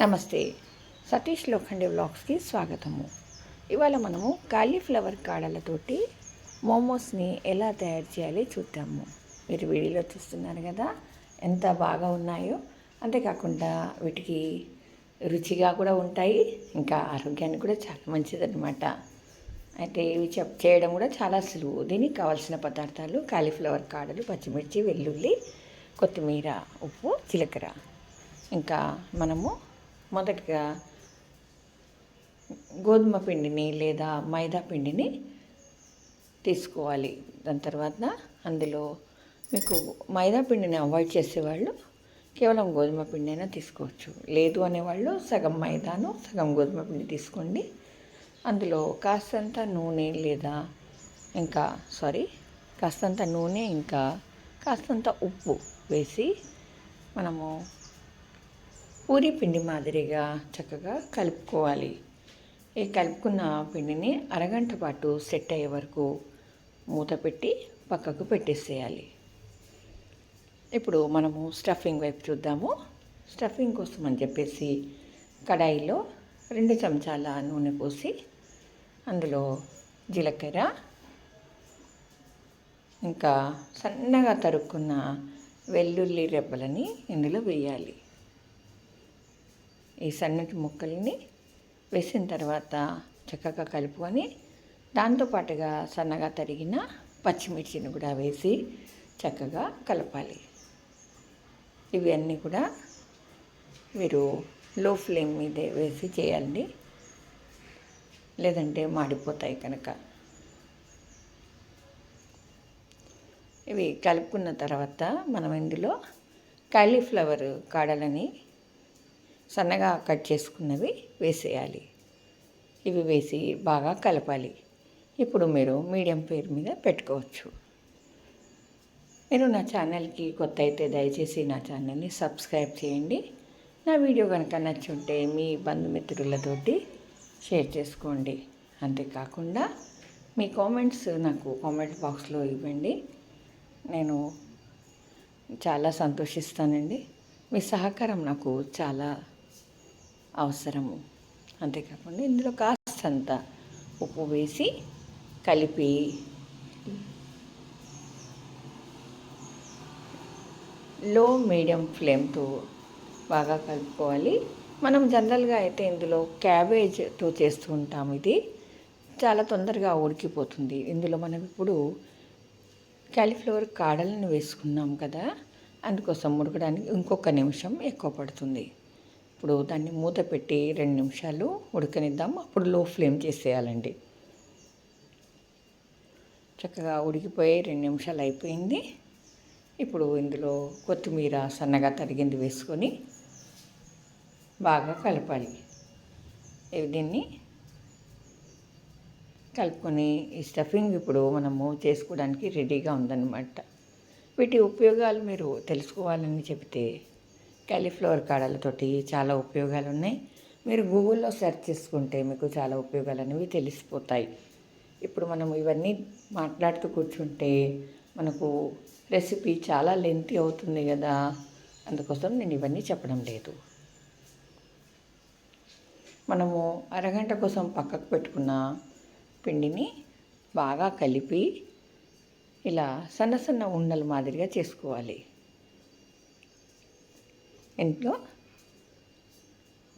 నమస్తే. సతీష్ లోఖండే వ్లాగ్స్కి స్వాగతము. ఇవాళ మనము కాలీఫ్లవర్ కాడలతోటి మోమోస్ని ఎలా తయారు చేయాలి చూద్దాము. మీరు వీడియోలో చూస్తున్నారు కదా ఎంత బాగా ఉన్నాయో. అంతేకాకుండా వీటికి రుచిగా కూడా ఉంటాయి ఇంకా ఆరోగ్యానికి కూడా చాలా మంచిదన్నమాట. అయితే ఇవి చెప్ చేయడం కూడా చాలా సులువు. దీనికి కావాల్సిన పదార్థాలు కాలీఫ్లవర్ కాడలు పచ్చిమిర్చి వెల్లుల్లి కొత్తిమీర ఉప్పు జీలకర్ర. ఇంకా మనము మొదటగా గోధుమ పిండిని లేదా మైదా పిండిని తీసుకోవాలి. దాని తర్వాత అందులో మీకు మైదా పిండిని అవాయిడ్ చేసేవాళ్ళు కేవలం గోధుమ పిండి అయినా తీసుకోవచ్చు. లేదు అనేవాళ్ళు సగం మైదాను సగం గోధుమ పిండి తీసుకోండి. అందులో కాస్తంత నూనె లేదా ఇంకా సారీ కాస్తంత నూనె ఇంకా కాస్తంత ఉప్పు వేసి మనము పూరి పిండి మాదిరిగా చక్కగా కలుపుకోవాలి. ఈ కలుపుకున్న పిండిని అరగంట పాటు సెట్ అయ్యే వరకు మూత పెట్టి పక్కకు పెట్టేసేయాలి. ఇప్పుడు మనము స్టఫింగ్ వైపు చూద్దాము. స్టఫింగ్ కోసం అని చెప్పేసి కడాయిలో రెండు చెంచాల నూనె పోసి అందులో జీలకర్ర ఇంకా సన్నగా తరుక్కున్న వెల్లుల్లి రెబ్బలని ఇందులో వేయాలి. ఈ సన్నటి ముక్కల్ని వేసిన తర్వాత చక్కగా కలుపుకొని దాంతోపాటుగా సన్నగా తరిగిన పచ్చిమిర్చిని కూడా వేసి చక్కగా కలపాలి. ఇవి అన్నీ కూడా మీరు లో ఫ్లేమ్ మీద వేసి చేయాలి లేదంటే మాడిపోతాయి కనుక. ఇవి కలుపుకున్న తర్వాత మనం ఇందులో కాలీఫ్లవర్ కాడలని సన్నగా కట్ చేసుకున్నవి వేసేయాలి. ఇవి వేసి బాగా కలపాలి. ఇప్పుడు మీరు మీడియం పేరు మీద పెట్టుకోవచ్చు. మీరు నా ఛానల్కి కొత్త అయితే దయచేసి నా ఛానల్ని సబ్స్క్రైబ్ చేయండి. నా వీడియో కనుక నచ్చుంటే మీ బంధుమిత్రులతోటి షేర్ చేసుకోండి. అంతేకాకుండా మీ కామెంట్స్ నాకు కామెంట్ బాక్స్లో ఇవ్వండి. నేను చాలా సంతోషిస్తానండి. మీ సహకారం నాకు చాలా అవసరము. అంతేకాకుండా ఇందులో కాస్తంత ఉప్పు వేసి కలిపి లో మీడియం ఫ్లేమ్తో బాగా కలుపుకోవాలి. మనం జనరల్గా అయితే ఇందులో క్యాబేజ్తో చేస్తూ ఉంటాం ఇది. చాలా తొందరగా ఉడికిపోతుంది. ఇందులో మనం ఇప్పుడు క్యాలిఫ్లవర్ కాడలను వేసుకున్నాం కదా అందుకోసం ఉడకడానికి ఇంకొక నిమిషం ఎక్కువ పడుతుంది. ఇప్పుడు దాన్ని మూత పెట్టి రెండు నిమిషాలు ఉడకనిద్దాం. అప్పుడు లో ఫ్లేమ్ చేసేయాలండి. చక్కగా ఉడికిపోయి రెండు నిమిషాలు అయిపోయింది. ఇప్పుడు ఇందులో కొత్తిమీర సన్నగా తరిగింది వేసుకొని బాగా కలపాలి. దీన్ని కలుపుకొని ఈ స్టఫింగ్ ఇప్పుడు మనము చేసుకోవడానికి రెడీగా ఉందన్నమాట. వీటి ఉపయోగాలు మీరు తెలుసుకోవాలని చెబితే కాలీఫ్లవర్ కాడలతోటి చాలా ఉపయోగాలు ఉన్నాయి మీరు గూగుల్లో సెర్చ్ చేసుకుంటే మీకు చాలా ఉపయోగాలు అనేవి తెలిసిపోతాయి. ఇప్పుడు మనం ఇవన్నీ మాట్లాడుతూ కూర్చుంటే మనకు రెసిపీ చాలా లెంతి అవుతుంది కదా అందుకోసం నేను ఇవన్నీ చెప్పడం లేదు. మనము అరగంట కోసం పక్కకు పెట్టుకున్న పిండిని బాగా కలిపి ఇలా సన్న సన్న ఉండలు మాదిరిగా చేసుకోవాలి. ఇంట్లో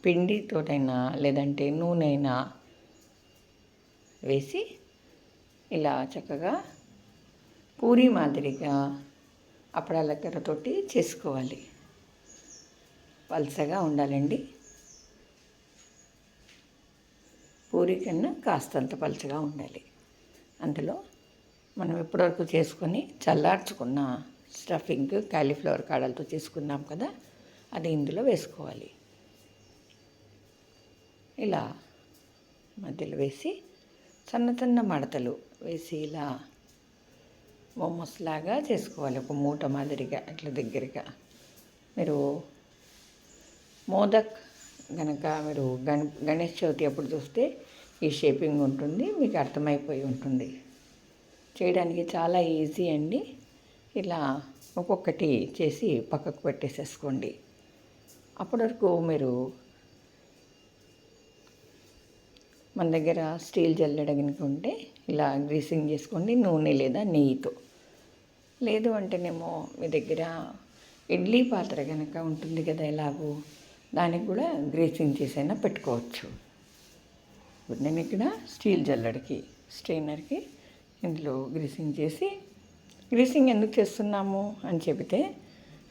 పిండితోటైనా లేదంటే నూనె అయినా వేసి ఇలా చక్కగా పూరి మాదిరిగా అప్పడాల కర్రతోటి చేసుకోవాలి. పలసగా ఉండాలండి. పూరి కన్నా కాస్తంత పలచగా ఉండాలి. అందులో మనం ఇప్పటివరకు చేసుకొని చల్లార్చుకున్న స్టఫింగ్ కాలీఫ్లవర్ కాడలతో చేసుకున్నాం కదా అది ఇందులో వేసుకోవాలి. ఇలా మధ్యలో వేసి సన్న సన్న మడతలు వేసి ఇలా బొమ్మస్లాగా లాగా చేసుకోవాలి. ఒక మూట మాదిరిగా ఇట్లా దగ్గరగా. మీరు మోదక్ కనుక మీరు గణ గణేష్ చవితి అప్పుడు చూస్తే ఈ షేపింగ్ ఉంటుంది మీకు అర్థమైపోయి ఉంటుంది. చేయడానికి చాలా ఈజీ అండి. ఇలా ఒక్కొక్కటి చేసి పక్కకు పెట్టేసేసుకోండి. అప్పటి వరకు మీరు మన దగ్గర స్టీల్ జల్లెడ ఉంటే ఇలా గ్రీసింగ్ చేసుకోండి నూనె లేదా నెయ్యితో. లేదు అంటేనేమో మీ దగ్గర ఇడ్లీ పాత్ర కనుక ఉంటుంది కదా ఎలాగో దానికి కూడా గ్రీసింగ్ చేసైనా పెట్టుకోవచ్చు. ఇప్పుడు నేను ఇక్కడ స్టీల్ జల్లడికి స్ట్రైనర్కి ఇందులో గ్రీసింగ్ చేసి గ్రీసింగ్ ఎందుకు చేస్తున్నాము అని చెబితే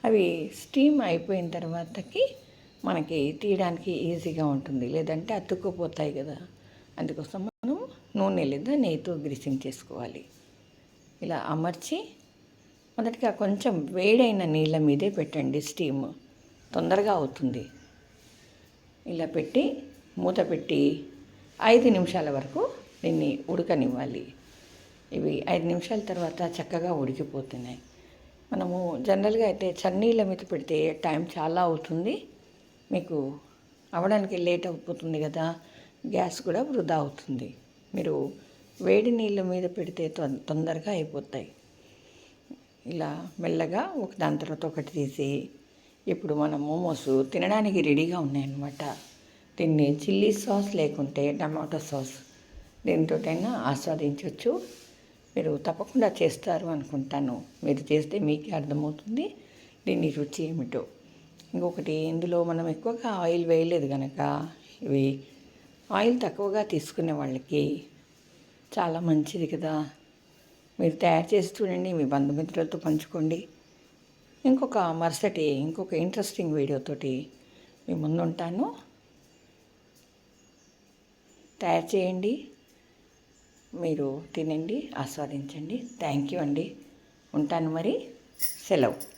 అవి స్టీమ్ అయిపోయిన తర్వాతకి మనకి తీయడానికి ఈజీగా ఉంటుంది. లేదంటే అతుక్కుపోతాయి కదా. అందుకోసం మనం నూనె లేదా నెయ్యితో గ్రీసింగ్ చేసుకోవాలి. ఇలా అమర్చి మొదటిగా కొంచెం వేడైన నీళ్ళ మీదే పెట్టండి స్టీమ్. తొందరగా అవుతుంది. ఇలా పెట్టి మూత పెట్టి ఐదు నిమిషాల వరకు దీన్ని ఉడకనివ్వాలి. ఇవి ఐదు నిమిషాల తర్వాత చక్కగా ఉడికిపోతున్నాయి. మనము జనరల్గా అయితే చన్నీళ్ళ మీద పెడితే టైం చాలా అవుతుంది. మీకు అవ్వడానికి లేట్ అయిపోతుంది కదా గ్యాస్ కూడా వృధా అవుతుంది. మీరు వేడి నీళ్ళ మీద పెడితే తొం- తొందరగా అయిపోతాయి. ఇలా మెల్లగా ఒక దాని తర్వాత ఒకటి తీసి ఇప్పుడు మన మోమోస్ తినడానికి రెడీగా ఉన్నాయన్నమాట. దీన్ని చిల్లీ సాస్ లేకుంటే టమాటో సాస్ దీంతోటైనా ఆస్వాదించవచ్చు మీరు తప్పకుండా చేస్తారు అనుకుంటాను. మీరు చేస్తే మీకే అర్థమవుతుంది. దీని రుచి ఏమిటో. ఇంకొకటి ఇందులో మనం ఎక్కువగా ఆయిల్ వేయలేదు కనుక ఇవి ఆయిల్ తక్కువగా తీసుకునే వాళ్ళకి చాలా మంచిది కదా. మీరు తయారు చేసి చూడండి మీ బంధుమిత్రులతో పంచుకోండి. ఇంకొక మరుసటి ఇంకొక ఇంట్రెస్టింగ్ వీడియోతోటి మీ ముందుంటాను. తయారు చేయండి. మీరు తినండి ఆస్వాదించండి. థ్యాంక్ యూ అండి. ఉంటాను మరి. సెలవు.